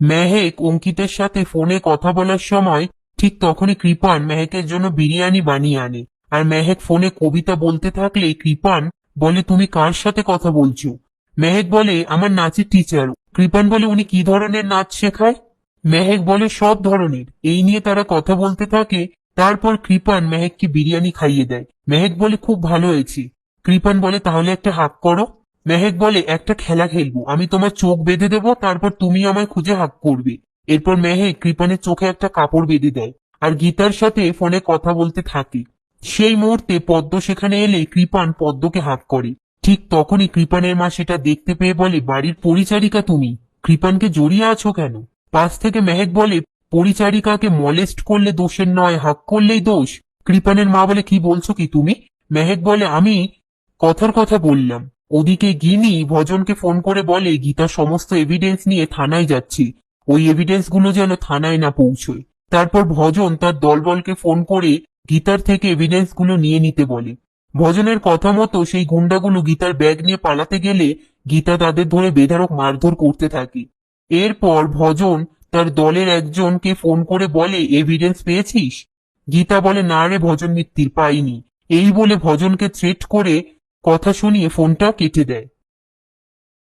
মেহেক অঙ্কিতের সাথে ফোনে কথা বলার সময় ঠিক তখনই কৃপান মেহেকের জন্য বিরিয়ানি বানিয়ে আনে। আর মেহেক ফোনে কবিতা বলতে থাকলে কৃপান বলে, তুমি কার সাথে কথা বলছো? মেহেক বলে, আমার নাচের টিচার কৃপান বলে, উনি কি ধরনের নাচ শেখায়? মেহেক বলে, সব ধরনের। এই নিয়ে তারা কথা বলতে থাকে। তারপর কৃপান মেহেককে বিরিয়ানি খাইয়ে দেয়। মেহেক বলে, খুব ভালো হয়েছে। কৃপান বলে, তাহলে একটা হাক করো। মেহেক বলে, একটা খেলা খেলব। আমি তোমার চোখ বেঁধে দেবো, তারপর তুমি আমায় খুঁজে হাক করবে। এরপর মেহেক কৃপানের চোখে একটা কাপড় বেঁধে দেয় আর গীতার সাথে ফোনে কথা বলতে থাকে। সেই মুহূর্তে পদ্ম সেখানে এলে কৃপান পদ্মকে হাক করে। ঠিক তখনই কৃপানের মা সেটা দেখতে পেয়ে বলে, বাড়ির পরিচারিকা তুমি। কৃপানকে জড়িয়ে আছো কেন? পাশ থেকে মেহেক বলে, পরিচারিকাকে মলেস্ট করলে দোষের নয়, হাক করলেই দোষ। কৃপানের মা বলে, কি বলছো কি তুমি? মেহেক বলে, আমি কথার কথা বললাম। ওদিকে গিনি ভজনকে ফোন করে বলে, গীতা, সমস্ত এভিডেন্স নিয়ে থানায় যাচ্ছি। ওই এভিডেন্সগুলো যেন থানায় না পৌঁছয়। তারপর ভজন তার দলবলকে ফোন করে গীতার থেকে এভিডেন্সগুলো নিয়ে নিতে বলে। ভজনের কথা মতো সেই গুন্ডাগুলো গীতার ব্যাগ নিয়ে পালাতে গেলে গীতা তাদের ধরে বেধারক মারধর করতে থাকে। এরপর ভজন তার দলের একজনকে ফোন করে বলে এভিডেন্স পেয়েছিস? গীতা বলে, না রে, ভজন মিত্তির পাইনি। এই বলে ভজনকে থ্রেট করে কথা শুনিয়ে ফোনটা কেটে দেয়।